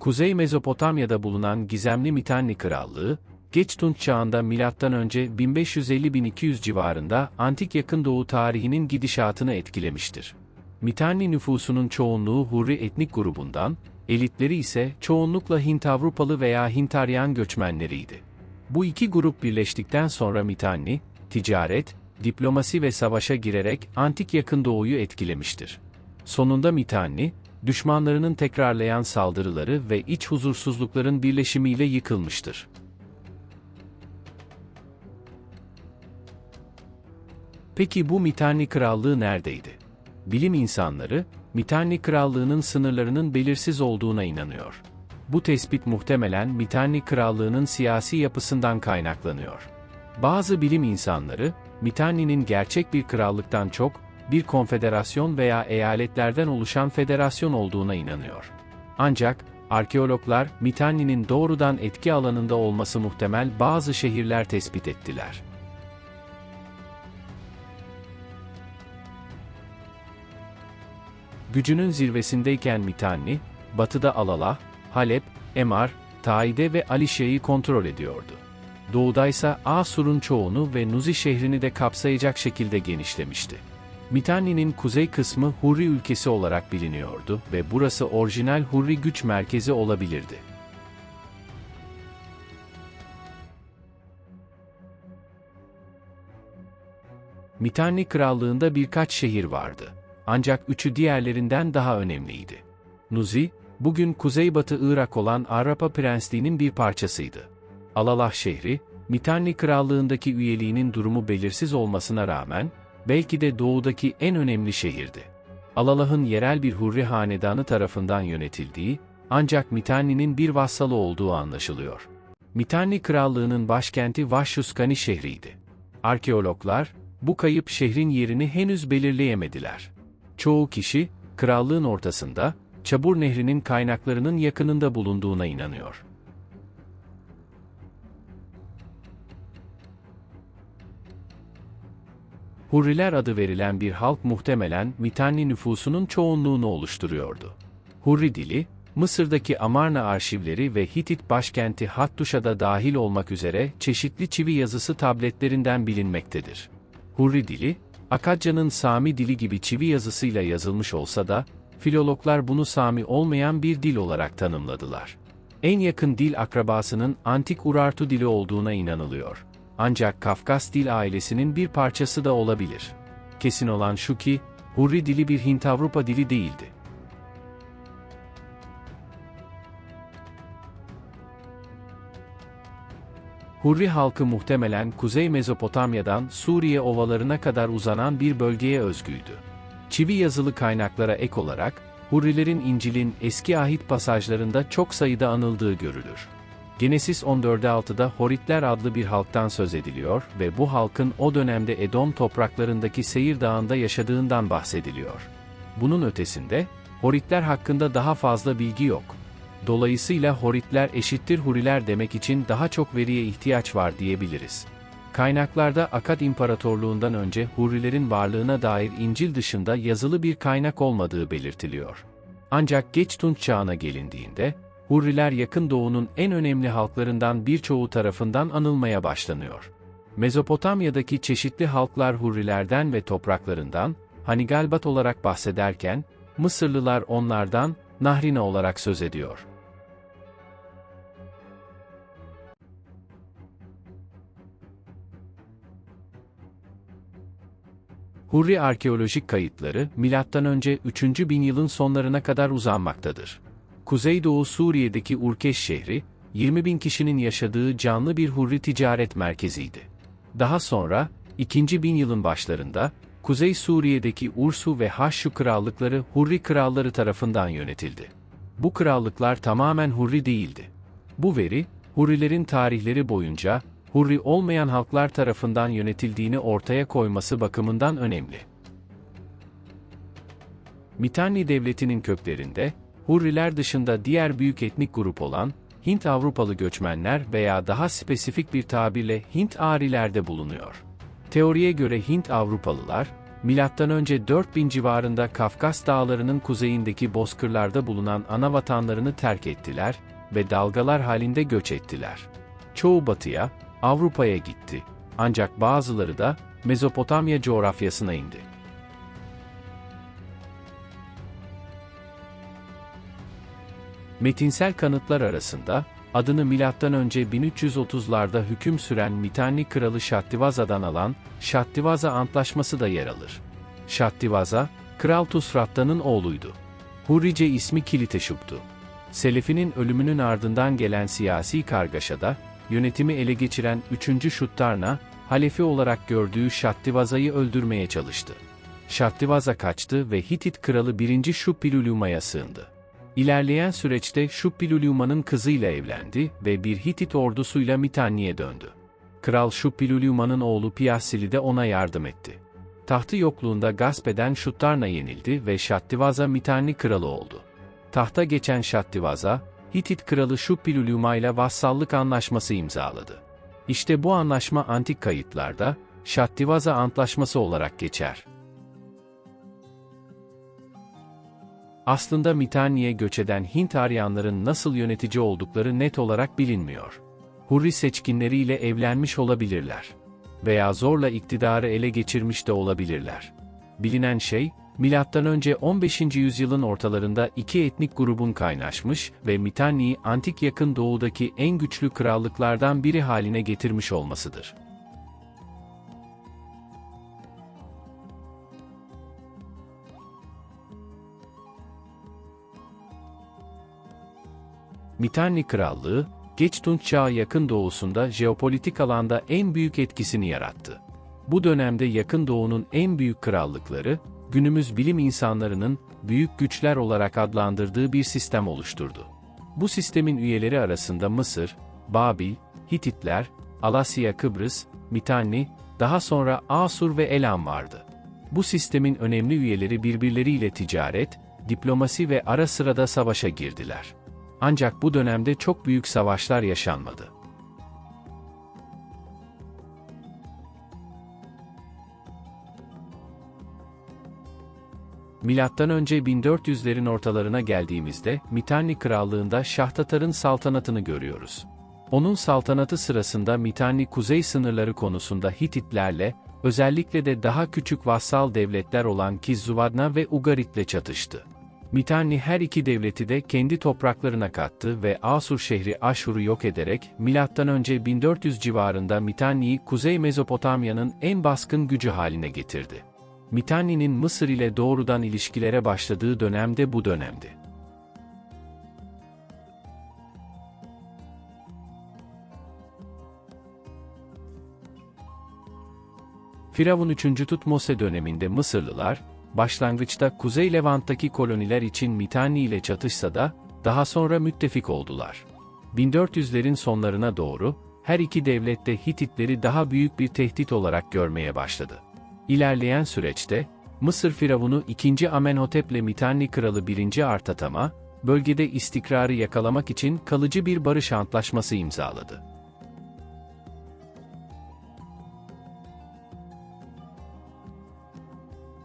Kuzey Mezopotamya'da bulunan gizemli Mitanni Krallığı, Geç Tunç çağında M.Ö. 1550-1200 civarında Antik Yakın Doğu tarihinin gidişatını etkilemiştir. Mitanni nüfusunun çoğunluğu Hurri etnik grubundan, elitleri ise çoğunlukla Hint-Avrupalı veya Hint-Aryan göçmenleriydi. Bu iki grup birleştikten sonra Mitanni, ticaret, diplomasi ve savaşa girerek Antik Yakın Doğu'yu etkilemiştir. Sonunda Mitanni, düşmanlarının tekrarlayan saldırıları ve iç huzursuzlukların birleşimiyle yıkılmıştır. Peki bu Mitanni Krallığı neredeydi? Bilim insanları, Mitanni Krallığı'nın sınırlarının belirsiz olduğuna inanıyor. Bu tespit muhtemelen Mitanni Krallığı'nın siyasi yapısından kaynaklanıyor. Bazı bilim insanları, Mitanni'nin gerçek bir krallıktan çok, bir konfederasyon veya eyaletlerden oluşan federasyon olduğuna inanıyor. Ancak, arkeologlar, Mitanni'nin doğrudan etki alanında olması muhtemel bazı şehirler tespit ettiler. Gücünün zirvesindeyken Mitanni, batıda Alala, Halep, Emar, Taide ve Alişya'yı kontrol ediyordu. Doğudaysa Asur'un çoğunu ve Nuzi şehrini de kapsayacak şekilde genişlemişti. Mitanni'nin kuzey kısmı Hurri ülkesi olarak biliniyordu ve burası orijinal Hurri güç merkezi olabilirdi. Mitanni krallığında birkaç şehir vardı. Ancak üçü diğerlerinden daha önemliydi. Nuzi, bugün kuzeybatı Irak olan Arapa Prensliği'nin bir parçasıydı. Alalah şehri, Mitanni krallığındaki üyeliğinin durumu belirsiz olmasına rağmen, belki de doğudaki en önemli şehirdi. Alalah'ın yerel bir Hurri hanedanı tarafından yönetildiği, ancak Mitanni'nin bir vassalı olduğu anlaşılıyor. Mitanni krallığının başkenti Vashjuskani şehriydi. Arkeologlar, bu kayıp şehrin yerini henüz belirleyemediler. Çoğu kişi, krallığın ortasında, Çabur Nehri'nin kaynaklarının yakınında bulunduğuna inanıyor. Hurriler adı verilen bir halk muhtemelen Mitanni nüfusunun çoğunluğunu oluşturuyordu. Hurri dili, Mısır'daki Amarna arşivleri ve Hitit başkenti Hattuşa'da dahil olmak üzere çeşitli çivi yazısı tabletlerinden bilinmektedir. Hurri dili, Akadya'nın Sami dili gibi çivi yazısıyla yazılmış olsa da, filologlar bunu Sami olmayan bir dil olarak tanımladılar. En yakın dil akrabasının Antik Urartu dili olduğuna inanılıyor. Ancak Kafkas dil ailesinin bir parçası da olabilir. Kesin olan şu ki, Hurri dili bir Hint-Avrupa dili değildi. Hurri halkı muhtemelen Kuzey Mezopotamya'dan Suriye ovalarına kadar uzanan bir bölgeye özgüydü. Çivi yazılı kaynaklara ek olarak, Hurrilerin İncil'in eski ahit pasajlarında çok sayıda anıldığı görülür. Genesis 14.6'da Horitler adlı bir halktan söz ediliyor ve bu halkın o dönemde Edom topraklarındaki Seyir Dağı'nda yaşadığından bahsediliyor. Bunun ötesinde, Horitler hakkında daha fazla bilgi yok. Dolayısıyla Horitler eşittir Huriler demek için daha çok veriye ihtiyaç var diyebiliriz. Kaynaklarda Akad İmparatorluğundan önce Hurilerin varlığına dair İncil dışında yazılı bir kaynak olmadığı belirtiliyor. Ancak geç Tunç çağına gelindiğinde, Hurriler yakın doğunun en önemli halklarından birçoğu tarafından anılmaya başlanıyor. Mezopotamya'daki çeşitli halklar Hurrilerden ve topraklarından, Hanigalbat olarak bahsederken, Mısırlılar onlardan, Nahrina olarak söz ediyor. Hurri arkeolojik kayıtları, M.Ö. 3. bin yılın sonlarına kadar uzanmaktadır. Kuzeydoğu Suriye'deki Urkeş şehri, 20 bin kişinin yaşadığı canlı bir Hurri ticaret merkeziydi. Daha sonra, 2. bin yılın başlarında, Kuzey Suriye'deki Ursu ve Haşşu krallıkları Hurri kralları tarafından yönetildi. Bu krallıklar tamamen Hurri değildi. Bu veri, Hurrilerin tarihleri boyunca, Hurri olmayan halklar tarafından yönetildiğini ortaya koyması bakımından önemli. Mitanni Devleti'nin köklerinde, Hurriler dışında diğer büyük etnik grup olan, Hint-Avrupalı göçmenler veya daha spesifik bir tabirle Hint-Ariler de bulunuyor. Teoriye göre Hint-Avrupalılar, M.Ö. 4000 civarında Kafkas dağlarının kuzeyindeki bozkırlarda bulunan ana vatanlarını terk ettiler ve dalgalar halinde göç ettiler. Çoğu batıya, Avrupa'ya gitti. Ancak bazıları da Mezopotamya coğrafyasına indi. Metinsel kanıtlar arasında, adını M.Ö. 1330'larda hüküm süren Mitanni kralı Şattivaza'dan alan Şattivaza Antlaşması da yer alır. Şattivaza, Kral Tusratta'nın oğluydu. Hurrice ismi Kiliteşup'tu. Selefi'nin ölümünün ardından gelen siyasi kargaşada, yönetimi ele geçiren 3. Şuttarna, halefi olarak gördüğü Şattivaza'yı öldürmeye çalıştı. Şattivaza kaçtı ve Hitit kralı 1. Şuppiluluma'ya sığındı. İlerleyen süreçte Şuppiluluma'nın kızıyla evlendi ve bir Hitit ordusuyla Mitanni'ye döndü. Kral Şuppiluluma'nın oğlu Piyassili de ona yardım etti. Tahtı yokluğunda gasp eden Şuttarna yenildi ve Şattivaza Mitanni kralı oldu. Tahta geçen Şattivaza, Hitit kralı Şuppiluluma ile vassallık anlaşması imzaladı. İşte bu anlaşma antik kayıtlarda, Şattivaza Antlaşması olarak geçer. Aslında Mitanni'ye göç eden Hint Aryanların nasıl yönetici oldukları net olarak bilinmiyor. Hurri seçkinleriyle evlenmiş olabilirler. Veya zorla iktidarı ele geçirmiş de olabilirler. Bilinen şey, M.Ö. 15. yüzyılın ortalarında iki etnik grubun kaynaşmış ve Mitanni'yi antik yakın doğudaki en güçlü krallıklardan biri haline getirmiş olmasıdır. Mitanni Krallığı, Geç Tunç Çağı yakın doğusunda jeopolitik alanda en büyük etkisini yarattı. Bu dönemde yakın doğunun en büyük krallıkları, günümüz bilim insanlarının büyük güçler olarak adlandırdığı bir sistem oluşturdu. Bu sistemin üyeleri arasında Mısır, Babil, Hititler, Alasya Kıbrıs, Mitanni, daha sonra Asur ve Elam vardı. Bu sistemin önemli üyeleri birbirleriyle ticaret, diplomasi ve ara sırada savaşa girdiler. Ancak bu dönemde çok büyük savaşlar yaşanmadı. Milattan önce 1400'lerin ortalarına geldiğimizde Mitanni Krallığında Şahtatar'ın saltanatını görüyoruz. Onun saltanatı sırasında Mitanni kuzey sınırları konusunda Hititlerle, özellikle de daha küçük vassal devletler olan Kizzuvadna ve Ugarit'le çatıştı. Mitanni her iki devleti de kendi topraklarına kattı ve Asur şehri Aşur'u yok ederek M.Ö. 1400 civarında Mitanni'yi Kuzey Mezopotamya'nın en baskın gücü haline getirdi. Mitanni'nin Mısır ile doğrudan ilişkilere başladığı dönemde bu dönemdi. Firavun 3. Tutmose döneminde Mısırlılar, başlangıçta Kuzey Levant'taki koloniler için Mitanni ile çatışsa da, daha sonra müttefik oldular. 1400'lerin sonlarına doğru, her iki devlet de Hititleri daha büyük bir tehdit olarak görmeye başladı. İlerleyen süreçte, Mısır Firavunu 2. Amenhotep ile Mitanni Kralı 1. Artatama, bölgede istikrarı yakalamak için kalıcı bir barış antlaşması imzaladı.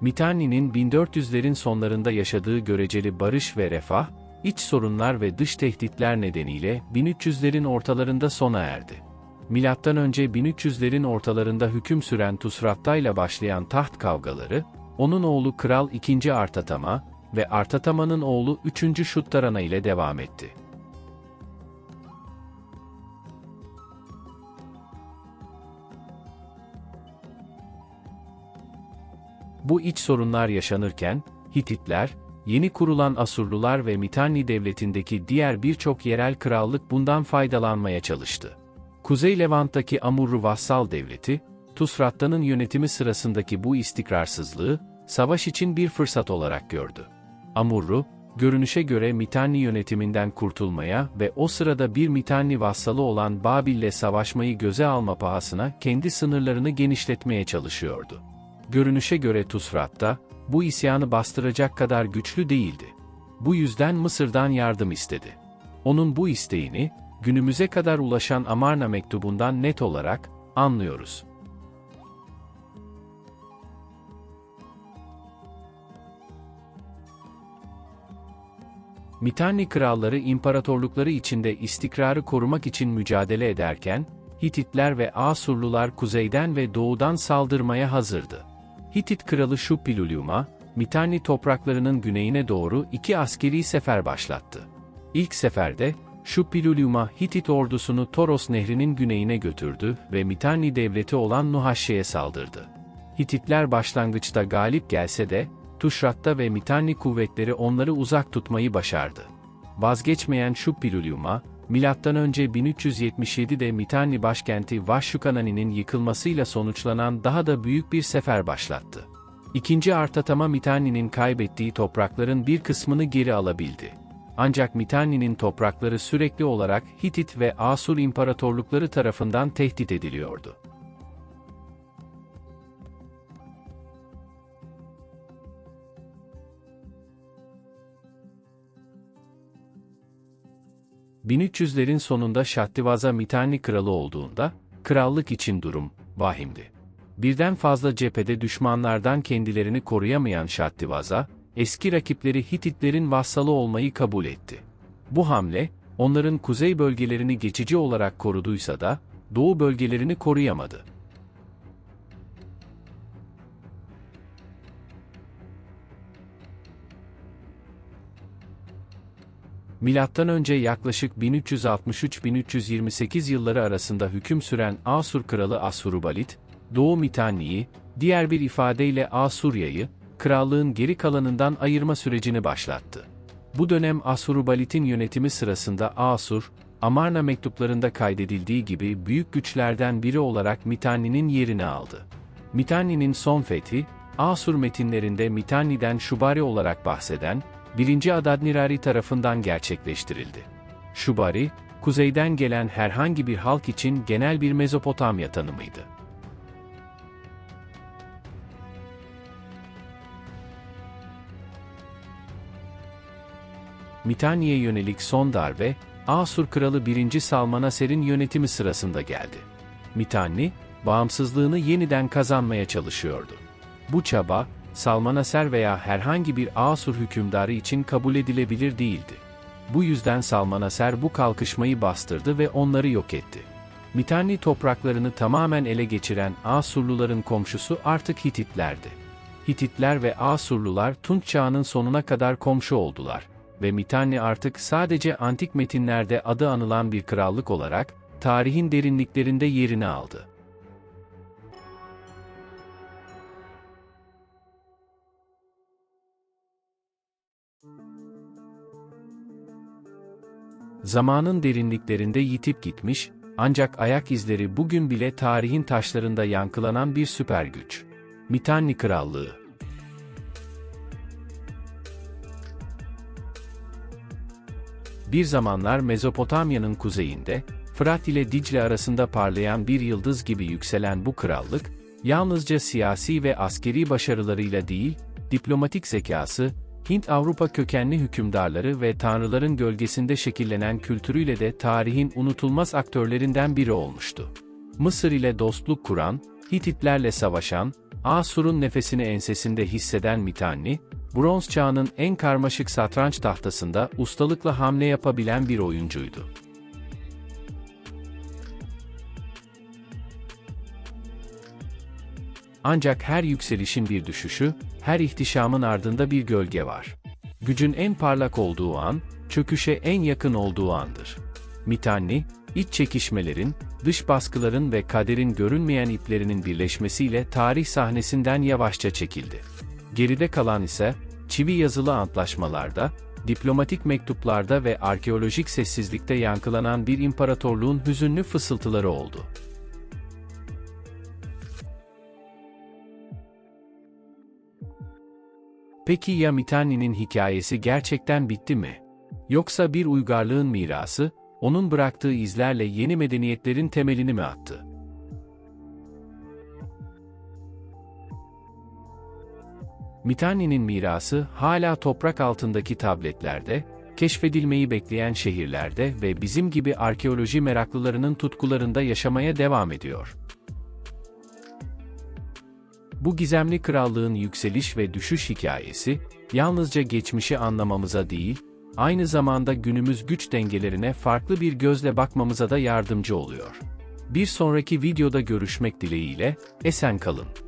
Mitanni'nin 1400'lerin sonlarında yaşadığı göreceli barış ve refah, iç sorunlar ve dış tehditler nedeniyle 1300'lerin ortalarında sona erdi. Milattan önce 1300'lerin ortalarında hüküm süren Tusratta ile başlayan taht kavgaları, onun oğlu Kral II. Artatama ve Artatama'nın oğlu 3. Şuttarana ile devam etti. Bu iç sorunlar yaşanırken, Hititler, yeni kurulan Asurlular ve Mitanni devletindeki diğer birçok yerel krallık bundan faydalanmaya çalıştı. Kuzey Levant'taki Amurru vassal devleti, Tusratta'nın yönetimi sırasındaki bu istikrarsızlığı, savaş için bir fırsat olarak gördü. Amurru, görünüşe göre Mitanni yönetiminden kurtulmaya ve o sırada bir Mitanni vassalı olan Babil'le savaşmayı göze alma pahasına kendi sınırlarını genişletmeye çalışıyordu görünüşe göre Tusrat da, bu isyanı bastıracak kadar güçlü değildi. Bu yüzden Mısır'dan yardım istedi. Onun bu isteğini, günümüze kadar ulaşan Amarna mektubundan net olarak, anlıyoruz. Mitanni kralları imparatorlukları içinde istikrarı korumak için mücadele ederken, Hititler ve Asurlular kuzeyden ve doğudan saldırmaya hazırdı. Hitit kralı Şuppiluliuma, Mitanni topraklarının güneyine doğru iki askeri sefer başlattı. İlk seferde, Şuppiluliuma Hitit ordusunu Toros nehrinin güneyine götürdü ve Mitanni devleti olan Nuhaşşe'ye saldırdı. Hititler başlangıçta galip gelse de, Tuşrat'ta ve Mitanni kuvvetleri onları uzak tutmayı başardı. Vazgeçmeyen Şuppiluliuma, M.Ö. 1377'de Mitanni başkenti Vaşşukanani'nin yıkılmasıyla sonuçlanan daha da büyük bir sefer başlattı. İkinci Artatama Mitanni'nin kaybettiği toprakların bir kısmını geri alabildi. Ancak Mitanni'nin toprakları sürekli olarak Hitit ve Asur imparatorlukları tarafından tehdit ediliyordu. ...1300'lerin sonunda Şattivaza Mitanni kralı olduğunda, krallık için durum, vahimdi. Birden fazla cephede düşmanlardan kendilerini koruyamayan Şattivaza, eski rakipleri Hititlerin vassalı olmayı kabul etti. Bu hamle, onların kuzey bölgelerini geçici olarak koruduysa da, doğu bölgelerini koruyamadı. Milattan önce yaklaşık 1363-1328 yılları arasında hüküm süren Asur kralı Ashurubalit, Doğu Mitanni'yi, diğer bir ifadeyle Asurya'yı, krallığın geri kalanından ayırma sürecini başlattı. Bu dönem Asurubalit'in yönetimi sırasında Asur, Amarna mektuplarında kaydedildiği gibi büyük güçlerden biri olarak Mitanni'nin yerini aldı. Mitanni'nin son fethi, Asur metinlerinde Mitanni'den Şubari olarak bahseden, 1. Adadnirari tarafından gerçekleştirildi. Şubari, kuzeyden gelen herhangi bir halk için genel bir Mezopotamya tanımıydı. Mitanni'ye yönelik son darbe, Asur kralı 1. Salmanaser'in yönetimi sırasında geldi. Mitanni, bağımsızlığını yeniden kazanmaya çalışıyordu. Bu çaba, Salmanaser veya herhangi bir Asur hükümdarı için kabul edilebilir değildi. Bu yüzden Salmanaser bu kalkışmayı bastırdı ve onları yok etti. Mitanni topraklarını tamamen ele geçiren Asurluların komşusu artık Hititlerdi. Hititler ve Asurlular Tunç çağının sonuna kadar komşu oldular ve Mitanni artık sadece antik metinlerde adı anılan bir krallık olarak, tarihin derinliklerinde yerini aldı. Zamanın derinliklerinde yitip gitmiş, ancak ayak izleri bugün bile tarihin taşlarında yankılanan bir süper güç. Mitanni Krallığı Bir zamanlar Mezopotamya'nın kuzeyinde, Fırat ile Dicle arasında parlayan bir yıldız gibi yükselen bu krallık, yalnızca siyasi ve askeri başarılarıyla değil, diplomatik zekası, Hint-Avrupa kökenli hükümdarları ve tanrıların gölgesinde şekillenen kültürüyle de tarihin unutulmaz aktörlerinden biri olmuştu. Mısır ile dostluk kuran, Hititlerle savaşan, Asur'un nefesini ensesinde hisseden Mitanni, Bronz çağının en karmaşık satranç tahtasında ustalıkla hamle yapabilen bir oyuncuydu. Ancak her yükselişin bir düşüşü, her ihtişamın ardında bir gölge var. Gücün en parlak olduğu an, çöküşe en yakın olduğu andır. Mitanni, iç çekişmelerin, dış baskıların ve kaderin görünmeyen iplerinin birleşmesiyle tarih sahnesinden yavaşça çekildi. Geride kalan ise, çivi yazılı antlaşmalarda, diplomatik mektuplarda ve arkeolojik sessizlikte yankılanan bir imparatorluğun hüzünlü fısıltıları oldu. Peki ya Mitanni'nin hikayesi gerçekten bitti mi? Yoksa bir uygarlığın mirası, onun bıraktığı izlerle yeni medeniyetlerin temelini mi attı? Mitanni'nin mirası hala toprak altındaki tabletlerde, keşfedilmeyi bekleyen şehirlerde ve bizim gibi arkeoloji meraklılarının tutkularında yaşamaya devam ediyor. Bu gizemli krallığın yükseliş ve düşüş hikayesi, yalnızca geçmişi anlamamıza değil, aynı zamanda günümüz güç dengelerine farklı bir gözle bakmamıza da yardımcı oluyor. Bir sonraki videoda görüşmek dileğiyle, esen kalın.